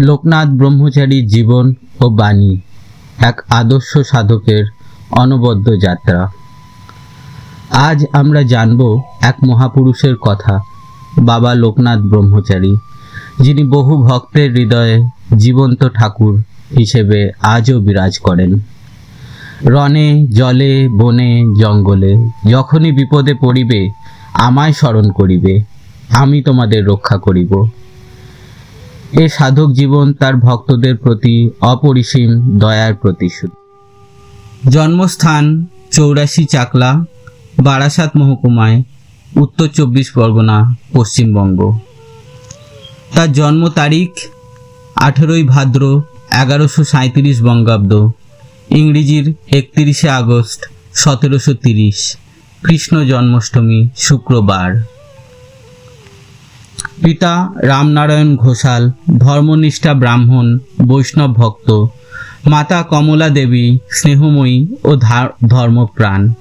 লোকনাথ ব্রহ্মচারীর জীবন ও বাণী, এক আদর্শ সাধকের অনবদ্য যাত্রা। আজ আমরা জানব এক মহাপুরুষের কথা, বাবা লোকনাথ ব্রহ্মচারী, যিনি বহু ভক্তের হৃদয়ে জীবন্ত ঠাকুর হিসেবে আজও বিরাজ করেন। রণে, জলে, বনে, জঙ্গলে, যখনই বিপদে পড়িবে, আমায় স্মরণ করিবে, আমি তোমাদের রক্ষা করিব। এ সাধক জীবন তার ভক্তদের প্রতি অপরিসীম দয়ার প্রতিশোধ। জন্মস্থান চৌরাশি চাকলা, বারাসাত মহকুমায়, উত্তর চব্বিশ পরগনা, পশ্চিমবঙ্গ। তার জন্ম তারিখ আঠেরোই ভাদ্র এগারোশো সাঁত্রিশ বঙ্গাব্দ, ইংরেজির একত্রিশে আগস্ট সতেরোশো তিরিশ, কৃষ্ণ জন্মাষ্টমী, শুক্রবার। পিতা রামনারায়ণ ঘোষাল, ধর্মনিষ্ঠা ব্রাহ্মণ, বৈষ্ণব ভক্ত, মাতা কমলা দেবী, স্নেহময়ী ও ধর্মপ্রাণ।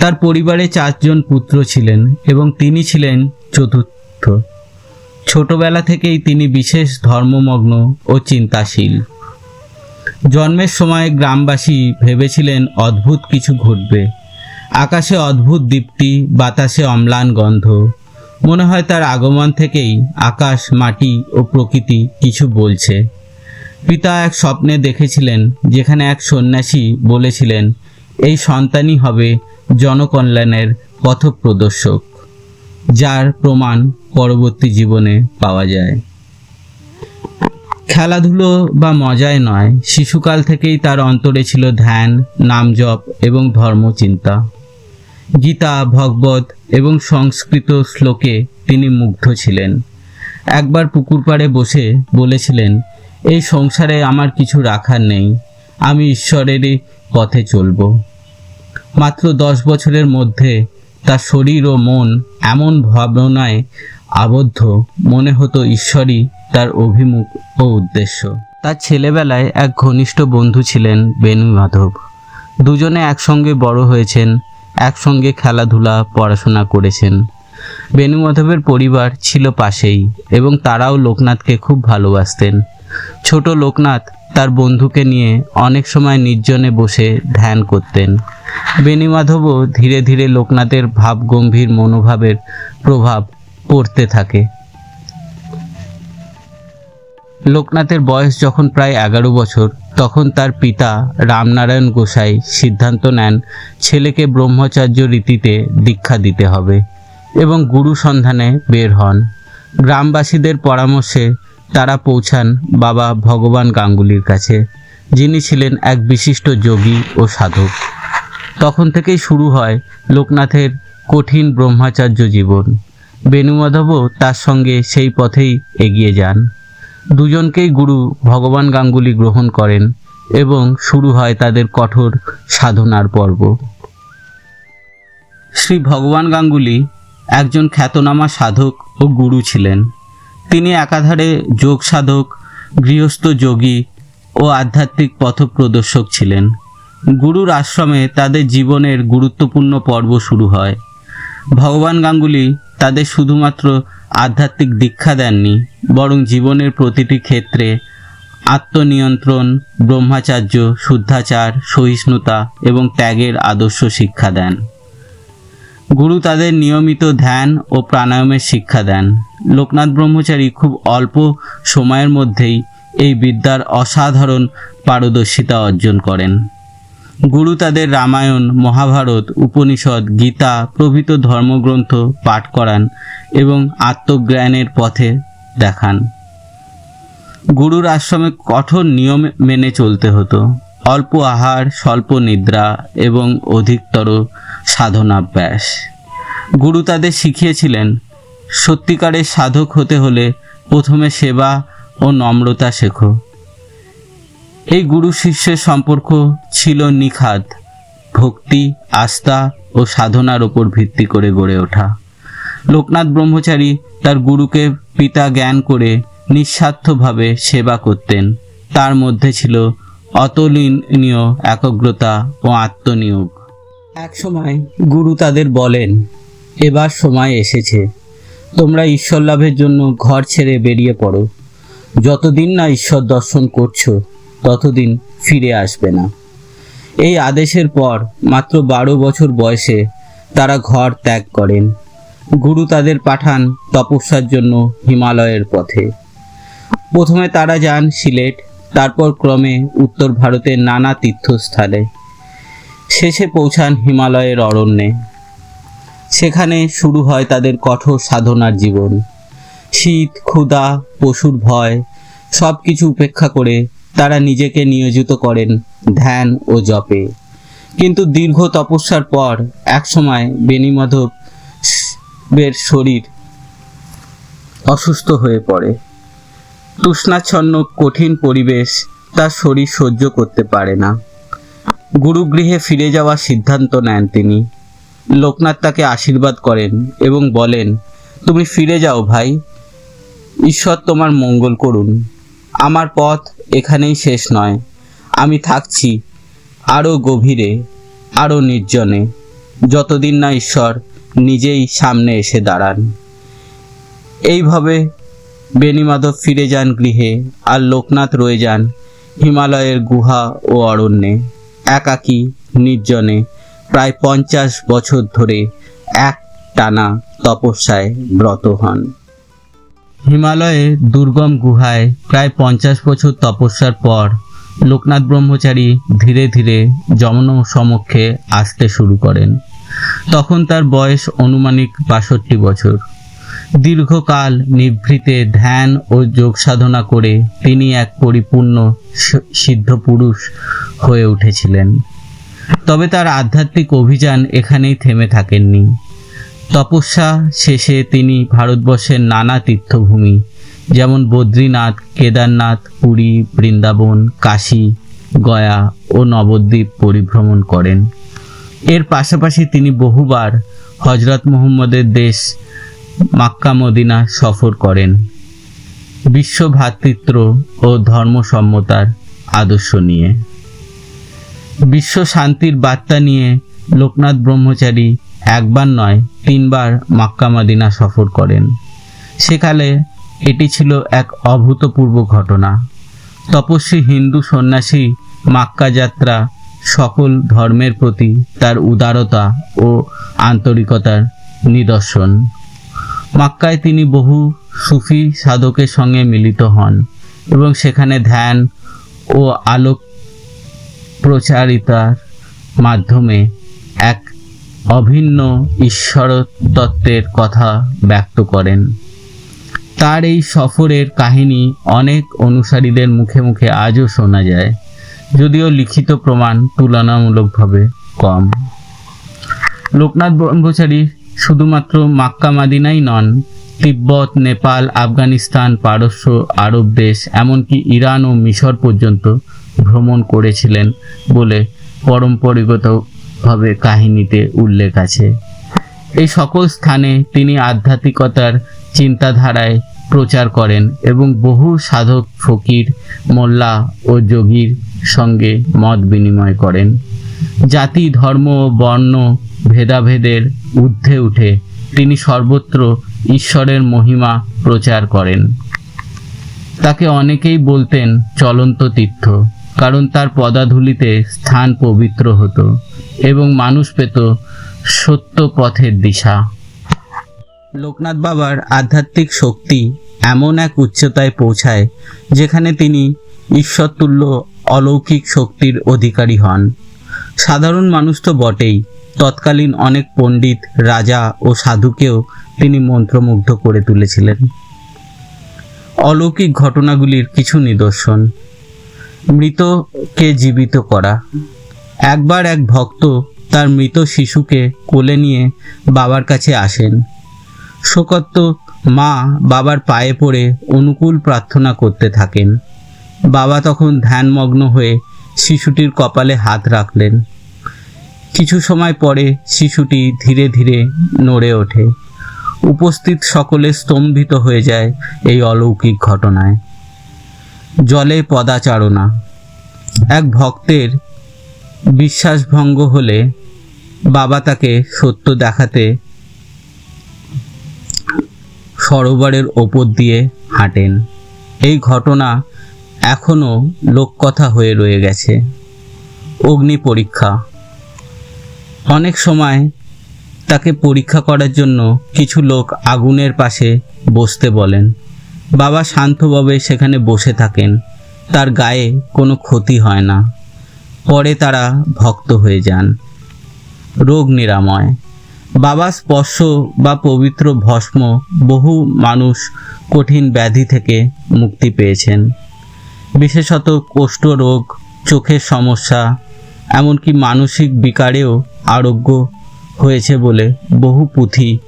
তার পরিবারে চারজন পুত্র ছিলেন এবং তিনি ছিলেন চতুর্থ। ছোটবেলা থেকেই তিনি বিশেষ ধর্মমগ্ন ও চিন্তাশীল। জন্মের সময় গ্রামবাসী ভেবেছিলেন অদ্ভুত কিছু ঘটবে। আকাশে অদ্ভুত দীপ্তি, বাতাসে অম্লান গন্ধ মনে হয় তার আগমন থেকেই আকাশ, মাটি ও প্রকৃতি কিছু বলছে। পিতা এক স্বপ্নে দেখেছিলেন, যেখানে এক সন্ন্যাসী বলেছিলেন, এই সন্তানই হবে জনকল্যাণের পথপ্রদর্শক, যার প্রমাণ পরবর্তী জীবনে পাওয়া যায়। খেলাধুলো বা মজায় নয়, শিশুকাল থেকেই তার অন্তরে ছিল ধ্যান নাম জপ এবং ধর্মচিন্তা। গীতা, ভগবত এবং সংস্কৃত শ্লোকে তিনি মুগ্ধ ছিলেন। একবার পুকুর পাড়ে বসে বলেছিলেন, এই সংসারে আমার কিছু রাখার নেই, আমি ঈশ্বরেরই পথে চলব। মাত্র দশ বছরের মধ্যে তার শরীর ও মন এমন ভাবনায় আবদ্ধ, মনে হতো ঈশ্বরই তার অভিমুখ ও উদ্দেশ্য। তার ছেলেবেলায় এক ঘনিষ্ঠ বন্ধু ছিলেন বেনু মাধব দুজনে একসঙ্গে বড় হয়েছেন। একসঙ্গে খেলাধুলা, পড়াশোনা করেছেন। বেনু মাধবের পরিবার ছিল পাশেই এবং তারাও লোকনাথকে খুব ভালোবাসতেন। ছোট লোকনাথ তার বন্ধুকে নিয়ে অনেক সময় নির্জনে বসে ধ্যান করতেন। বেণীমাধবও ধীরে ধীরে লোকনাথের ভাবগম্ভীর মনোভাবের প্রভাব পড়তে থাকে। লোকনাথের বয়স যখন প্রায় এগারো বছর, তখন তার পিতা রামনারায়ণ গোসাই সিদ্ধান্ত নেন ছেলেকে ব্রহ্মচার্য রীতিতে দীক্ষা দিতে হবে এবং গুরু সন্ধানে বের হন। গ্রামবাসীদের পরামর্শে তারা পৌঁছান বাবা ভগবান গাঙ্গুলির কাছে, যিনি ছিলেন এক বিশিষ্ট যোগী ও সাধক। তখন থেকেই শুরু হয় লোকনাথের কঠিন ব্রহ্মাচার্য জীবন। বেণুমাধবও তার সঙ্গে সেই পথেই এগিয়ে যান। দুজনকেই গুরু ভগবান গাঙ্গুলি গ্রহণ করেন এবং শুরু হয় তাদের কঠোর সাধনার পর্ব। শ্রী ভগবান গাঙ্গুলি একজন খ্যাতনামা সাধক ও গুরু ছিলেন। তিনি একাধারে যোগ সাধক, গৃহস্থ যোগী ও আধ্যাত্মিক পথপ্রদর্শক ছিলেন। গুরুর আশ্রমে তাদের জীবনের গুরুত্বপূর্ণ পর্ব শুরু হয়। ভগবান গাঙ্গুলি তাদের শুধুমাত্র আধ্যাত্মিক দীক্ষা দেননি, বরং জীবনের প্রতিটি ক্ষেত্রে আত্মনিয়ন্ত্রণ, ব্রহ্মাচার্য, শুদ্ধাচার, সহিষ্ণুতা এবং ত্যাগের আদর্শ শিক্ষা দেন। গুরু তাদের নিয়মিত ধ্যান ও প্রাণায়ামের শিক্ষা দেন। লোকনাথ ব্রহ্মচারী খুব অল্প সময়ের মধ্যেই এই বিদ্যার অসাধারণ পারদর্শিতা অর্জন করেন। গুরু তাদের রামায়ণ, মহাভারত, উপনিষদ, গীতা প্রভৃত ধর্মগ্রন্থ পাঠ করান এবং আত্মজ্ঞানের পথে দেখান। গুরুর আশ্রমে কঠোর নিয়ম মেনে চলতে হতো। অল্প আহার, স্বল্প নিদ্রা এবং অধিকতর সাধনাভ্যাস। গুরু তাদের শিখিয়েছিলেন, সত্যিকারের সাধক হতে হলে প্রথমে সেবা ও নম্রতা শেখো। এই গুরু শিষ্যের সম্পর্ক ছিল নিখাদ ভক্তি, আস্থা ও সাধনার ওপর ভিত্তি করে গড়ে ওঠা। লোকনাথ ব্রহ্মচারী তার গুরুকে পিতা জ্ঞান করে নিঃস্বার্থভাবে সেবা করতেন। তার মধ্যে ছিল অতুলনীয় একাগ্রতা ও আত্মনিয়োগ। এক সময় গুরু তাদের বলেন, এবার সময় এসেছে। তোমরা ঈশ্বর লাভের জন্য ঘর ছেড়ে বেরিয়ে পড়ো। যতদিন না ঈশ্বর দর্শন করছ ততদিন ফিরে আসবে না। এই আদেশের পর মাত্র বারো বছর বয়সে তারা ঘর ত্যাগ করেন। গুরু তাদের পাঠান তপস্যার জন্য হিমালয়ের পথে। প্রথমে তারা যান সিলেট, তারপর ক্রমে উত্তর ভারতের নানা তীর্থস্থানে। শেষে পৌঁছান হিমালয়ের অরণ্যে। সেখানে শুরু হয় তাদের কঠোর সাধনার জীবন। শীত, ক্ষুধা, পশুর ভয় সব কিছু উপেক্ষা করে তারা নিজেকে নিয়োজিত করেন ধ্যান ও জপে। কিন্তু দীর্ঘ তপস্যার পর একসময় বেণীমাধব বের শরীর অসুস্থ হয়ে পড়ে। তৃষ্ণাচ্ছন্ন কঠিন পরিবেশ তার শরীর সহ্য করতে পারে না। গুরুগৃহে ফিরে যাওয়ার সিদ্ধান্ত নেন তিনি। লোকনাথ তাকে আশীর্বাদ করেন এবং বলেন, তুমি ফিরে যাও ভাই, ঈশ্বর তোমার মঙ্গল করুন। আমার পথ এখানেই শেষ নয়। আমি থাকছি আরও গভীরে, আরও নির্জনে। যতদিন না ঈশ্বর নিজেই সামনে এসে দাঁড়ান। এইভাবে বেণীমাধব ফিরে যান গৃহে আর লোকনাথ রয়ে যান হিমালয়ের গুহা ও অরণ্যে। একাকী, নির্জনে, প্রায় পঞ্চাশ বছর ধরে এক টানা তপস্যায় ব্রত হন। হিমালয়ে দুর্গম গুহায় প্রায় পঞ্চাশ বছর তপস্যার পর লোকনাথ ব্রহ্মচারী ধীরে ধীরে যমন সমক্ষে আসতে শুরু করেন। তখন তার বয়স অনুমানিক বাষট্টি বছর। দীর্ঘকাল নিভৃতে ধ্যান ও যোগ সাধনা করে তিনি এক পরিপূর্ণ সিদ্ধ পুরুষ হয়ে উঠেছিলেন। তবে তার আধ্যাত্মিক অভিযান এখানেই থেমে থাকেননি। তপস্যা শেষে তিনি ভারতবর্ষের নানা তীর্থভূমি, যেমন বদ্রীনাথ, কেদারনাথ, পুরী, বৃন্দাবন, কাশী, গয়া ও নবদ্বীপ পরিভ্রমণ করেন। এর পাশাপাশি তিনি বহুবার হজরত মুহম্মদের দেশ মাক্কা মদিনা সফর করেন। বিশ্ব ভ্রাতৃত্ব ও ধর্মসম্মতার আদর্শ নিয়ে। বিশ্ব শান্তির বার্তা নিয়ে লোকনাথ ব্রহ্মচারী একবার নয়, তিনবার মাক্কা মাদিনা সফর করেন। সেকালে এটি ছিল এক অভূতপূর্ব ঘটনা। তপস্বী হিন্দু সন্ন্যাসী মাক্কা যাত্রা সকল ধর্মের প্রতি তার উদারতা ও আন্তরিকতার নিদর্শন। মাক্কায় তিনি বহু সুফি সাধকের সঙ্গে মিলিত হন এবং সেখানে ধ্যান ও আলোক প্রচারিতার মাধ্যমে অভিন্ন ঈশ্বর তত্ত্বের কথা ব্যক্ত করেন। তার এই সফরের কাহিনী অনেক অনুসারীদের মুখে মুখে আজও শোনা যায়, যদিও লিখিত প্রমাণ তুলনামূলকভাবে কম। লোকনাথ ব্রহ্মচারী শুধুমাত্র মাক্কা মাদিনাই নন, তিব্বত, নেপাল, আফগানিস্তান, পারস্য, আরব দেশ, এমনকি ইরান ও মিশর পর্যন্ত ভ্রমণ করেছিলেন বলে পরম্পরাগতভাবে কাহিনীতে উল্লেখ আছে। এই সকল স্থানে তিনি আধ্যাত্মিকতার চিন্তাধারায় প্রচার করেন এবং বহু সাধক ফকির, মোল্লা ও যোগীর সঙ্গে মত বিনিময় করেন। জাতি, ধর্ম, বর্ণ, ভেদাভেদের ঊর্ধ্বে উঠে তিনি সর্বত্র ঈশ্বরের মহিমা প্রচার করেন। তাকে অনেকেই বলতেন চলন্ত তীর্থ, কারণ তার পদাধুলিতে স্থান পবিত্র হতো। এবং মানুষ পেত সত্য পথের দিশা। লোকনাথ বাবার আধ্যাত্মিক শক্তি এমন এক উচ্চতায় পৌঁছায়, যেখানে তিনি ঈশ্বরতুল্য অলৌকিক শক্তির অধিকারী হন। সাধারণ মানুষ তো বটেই, তৎকালীন অনেক পণ্ডিত, রাজা ও সাধুকেও তিনি মন্ত্রমুগ্ধ করে তুলেছিলেন। অলৌকিক ঘটনাগুলির কিছু নিদর্শন। মৃতকে জীবিত করা। একবার এক ভক্ত তার মৃত শিশুকে কোলে নিয়ে বাবার কাছে আসেন। শোকত্ত মা বাবার পায়ে পড়ে অনুকূল প্রার্থনা করতে থাকেন। বাবা তখন ধ্যানমগ্ন হয়ে শিশুটির কপালে হাত রাখলেন। কিছু সময় পরে শিশুটি ধীরে ধীরে নড়ে ওঠে। উপস্থিত সকলে স্তম্ভিত হয়ে যায় এই অলৌকিক ঘটনায়। জলে পদাচারণা। এক ভক্তের বিশ্বাসভঙ্গ হলে বাবা তাকে সত্য দেখাতে সরোবরের ওপর দিয়ে হাঁটেন। এই ঘটনা এখনও লোককথা হয়ে রয়ে গেছে। অগ্নি পরীক্ষা। অনেক সময় তাকে পরীক্ষা করার জন্য কিছু লোক আগুনের পাশে বসতে বলেন। বাবা শান্তভাবে সেখানে বসে থাকেন। তার গায়ে কোনো ক্ষতি হয় না। পরে তারা ভক্ত হয়ে যান। রোগ নিরাময়। বাবা স্পর্শ বা পবিত্র ভস্ম বহু মানুষ কঠিন ব্যাধি থেকে মুক্তি পেয়েছেন। বিশেষত কোষ্ঠ রোগ, চোখের সমস্যা, এমনকি মানসিক বিকারেও আরোগ্য হয়েছে বলে বহু পুঁথি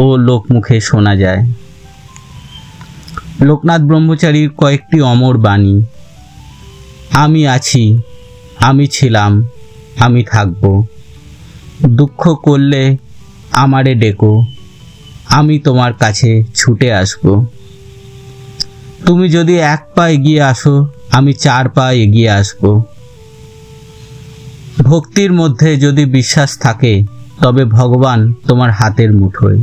ও লোকমুখে শোনা যায়। লোকনাথ ব্রহ্মচারীর কয়েকটি অমর বাণী। আমি আছি আমি ছিলাম, আমি থাকব। দুঃখ করলে আমারে ডেকো, আমি তোমার কাছে ছুটে আসব। তুমি যদি এক পা এগিয়ে আসো, আমি চার পা এগিয়ে আসব। ভক্তির মধ্যে যদি বিশ্বাস থাকে, তবে ভগবান তোমার হাতের মুঠোয়।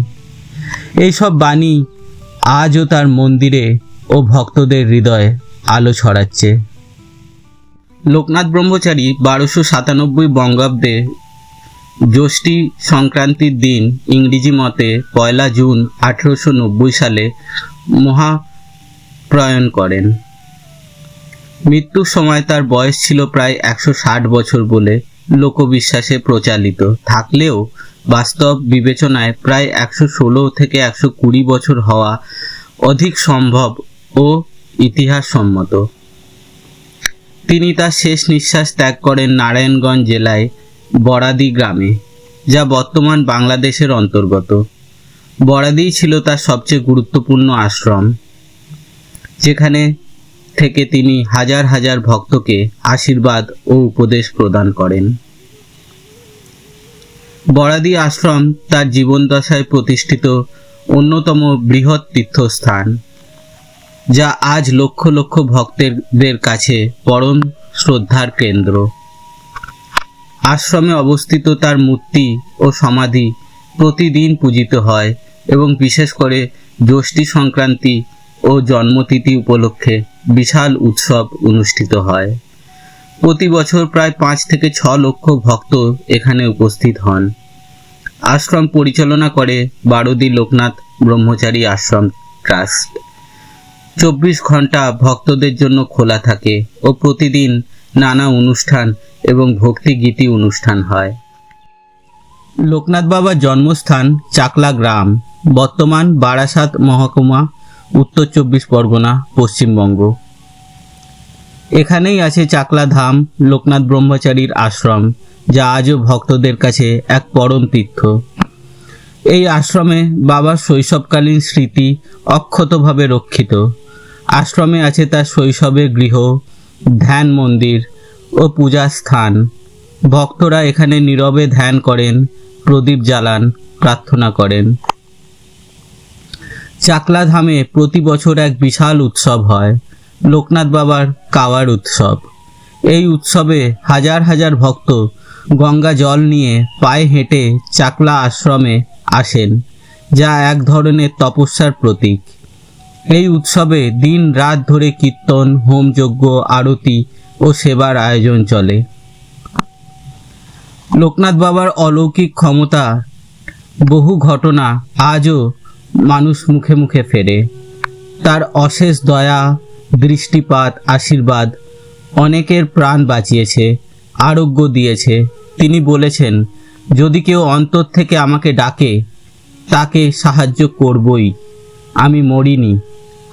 এইসব বাণী আজও তার মন্দিরে ও ভক্তদের হৃদয়ে আলো ছড়াচ্ছে। লোকনাথ ব্রহ্মচারী বারোশো সাতানব্বই বঙ্গাব্দে জ্যৈষ্ঠী সংক্রান্তির দিন ইংরেজি মতে পয়লা জুন আঠেরোশো নব্বই সালে মহাপ্রয়াণ করেন। মৃত্যুর সময় তার বয়স ছিল প্রায় একশো ষাট বছর বলে লোকবিশ্বাসে প্রচালিত। থাকলেও বাস্তব বিবেচনায় প্রায় একশো ষোলো থেকে একশো কুড়ি বছর হওয়া অধিক সম্ভব ও ইতিহাসসম্মত। তিনি তার শেষ নিঃশ্বাস ত্যাগ করেন নারায়ণগঞ্জ জেলায় বরাদি গ্রামে, যা বর্তমান বাংলাদেশের অন্তর্গত। বরাদিই ছিল তার সবচেয়ে গুরুত্বপূর্ণ আশ্রম, যেখানে থেকে তিনি হাজার হাজার ভক্তকে আশীর্বাদ ও উপদেশ প্রদান করেন। বরাদি আশ্রম তার জীবনদশায় প্রতিষ্ঠিত অন্যতম বৃহৎ তীর্থস্থান। যা আজ লক্ষ লক্ষ ভক্তদের কাছে পরম শ্রদ্ধার কেন্দ্র। আশ্রমে অবস্থিত তার মূর্তি ও সমাধি প্রতিদিন পূজিত হয় এবং বিশেষ করে জ্যৈষ্ঠী সংক্রান্তি ও জন্মতিথি উপলক্ষে বিশাল উৎসব অনুষ্ঠিত হয়। প্রতি বছর প্রায় পাঁচ থেকে ছ লক্ষ ভক্ত এখানে উপস্থিত হন। আশ্রম পরিচালনা করে বারোদি লোকনাথ ব্রহ্মচারী আশ্রম ট্রাস্ট। চব্বিশ ঘণ্টা ভক্তদের জন্য খোলা থাকে ও প্রতিদিন নানা অনুষ্ঠান এবং ভক্তি গীতি অনুষ্ঠান হয়। লোকনাথ বাবার জন্মস্থান চাকলা গ্রাম, বর্তমান বারাসাত মহকুমা, উত্তর চব্বিশ পরগনা, পশ্চিমবঙ্গ। এখানেই আছে চাকলা ধাম, লোকনাথ ব্রহ্মচারীর আশ্রম, যা আজও ভক্তদের কাছে এক পরম তীর্থ। এই আশ্রমে বাবার শৈশবকালীন স্মৃতি অক্ষতভাবে রক্ষিত। আশ্রমে আছে তার শৈশবের গৃহ, ধ্যান মন্দির ও পূজা স্থান। ভক্তরা এখানে নীরবে ধ্যান করেন, প্রদীপ জ্বালান, প্রার্থনা করেন। চাকলা ধামে প্রতি বছর এক বিশাল উৎসব হয়, লোকনাথ বাবার কাওয়ার উৎসব। এই উৎসবে হাজার হাজার ভক্ত গঙ্গা জল নিয়ে পায়ে হেঁটে চাকলা আশ্রমে আসেন, যা এক ধরনের তপস্যার প্রতীক। এই উৎসবে দিন রাত ধরে কীর্তন, হোমযজ্ঞ, আরতি ও সেবার আয়োজন চলে। লোকনাথ বাবার অলৌকিক ক্ষমতা, বহু ঘটনা আজও মানুষ মুখে মুখে ফেরে। তার অশেষ দয়া, দৃষ্টিপাত, আশীর্বাদ অনেকের প্রাণ বাঁচিয়েছে, আরোগ্য দিয়েছে। তিনি বলেছেন, যদি কেউ অন্তর থেকে আমাকে ডাকে, তাকে সাহায্য করবই। আমি মরিনি।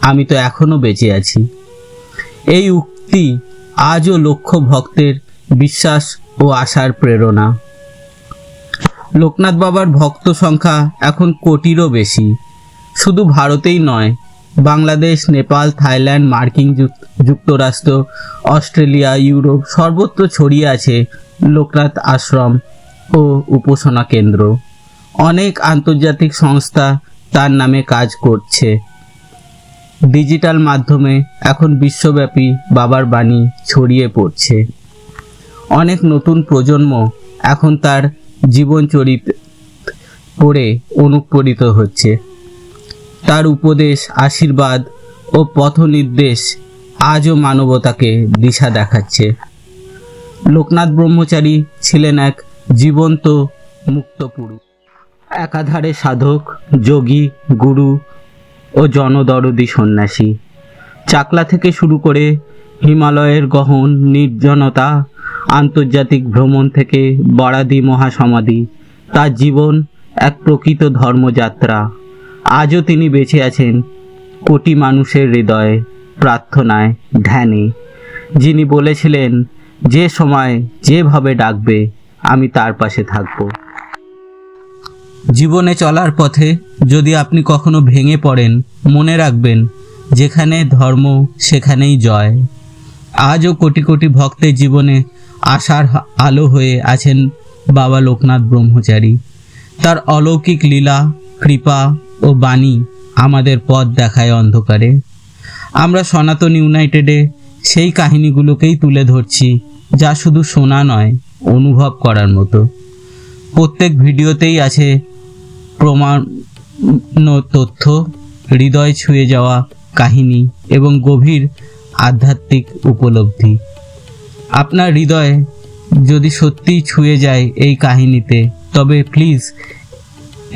আমি তো এখনও বেঁচে আছি। এই উক্তি আজও লক্ষ ভক্তের বিশ্বাস ও আশার প্রেরণা। লোকনাথ বাবার ভক্ত সংখ্যা এখন কোটিরও বেশি। শুধু ভারতেই নয়, বাংলাদেশ, নেপাল, থাইল্যান্ড, মার্কিন যুক- যুক্তরাষ্ট্র, অস্ট্রেলিয়া, ইউরোপ সর্বত্র ছড়িয়ে আছে লোকনাথ আশ্রম ও উপাসনা কেন্দ্র। অনেক আন্তর্জাতিক সংস্থা তার নামে কাজ করছে। ডিজিটাল মাধ্যমে এখন বিশ্বব্যাপী বাবার বাণী ছড়িয়ে পড়ছে। অনেক নতুন প্রজন্ম এখন তার জীবনচরিত পড়ে অনুপ্রেরিত হচ্ছে। তার উপদেশ, আশীর্বাদ ও পথ নির্দেশ আজও মানবতাকে দিশা দেখাচ্ছে। লোকনাথ ব্রহ্মচারী ছিলেন এক জীবন্ত মুক্ত পুরুষ একাধারে সাধক, যোগী, গুরু ও জনদরদি সন্ন্যাসী। চাকলা থেকে শুরু করে হিমালয়ের গহন, নির্জনতা, আন্তর্জাতিক ভ্রমণ থেকে বরাদি মহাসমাধি, তার জীবন এক প্রকৃত ধর্মযাত্রা। আজও তিনি বেঁচে আছেন কোটি মানুষের হৃদয়ে, প্রার্থনায় ধ্যানে। যিনি বলেছিলেন, যে সময় যেভাবে ডাকবে, আমি তার পাশে থাকব। জীবনে চলার পথে যদি আপনি কখনো ভেঙে পড়েন, মনে রাখবেন, যেখানে ধর্ম, সেখানেই জয়। আজও কোটি কোটি ভক্তের জীবনে আশার আলো হয়ে আছেন বাবা লোকনাথ ব্রহ্মচারী। তার অলৌকিক লীলা, কৃপা ও বাণী আমাদের পথ দেখায় অন্ধকারে। আমরা সনাতন ইউনাইটেডে সেই কাহিনীগুলোকেই তুলে ধরছি, যা শুধু শোনা নয়, অনুভব করার মতো। প্রত্যেক ভিডিওতেই আছে প্রমাণ তথ্য, হৃদয় ছুঁয়ে যাওয়া কাহিনী এবং গভীর আধ্যাত্মিক উপলব্ধি। আপনার হৃদয় যদি সত্যিই ছুঁয়ে যায় এই কাহিনীতে, তবে প্লিজ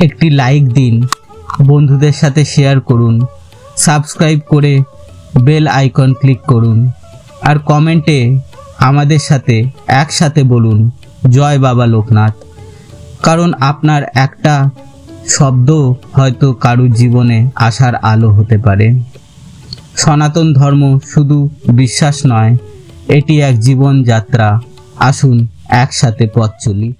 একটি লাইক দিন, বন্ধুদের সাথে শেয়ার করুন সাবস্ক্রাইব করে বেল আইকন ক্লিক করুন, আর কমেন্টে আমাদের সাথে একসাথে বলুন, জয় বাবা লোকনাথ। কারণ আপনার একটা শব্দ হয়তো কারুর জীবনে আসার আলো হতে পারে। সনাতন ধর্ম শুধু বিশ্বাস নয়, এটি এক জীবনযাত্রা। আসুন একসাথে পথ চলি।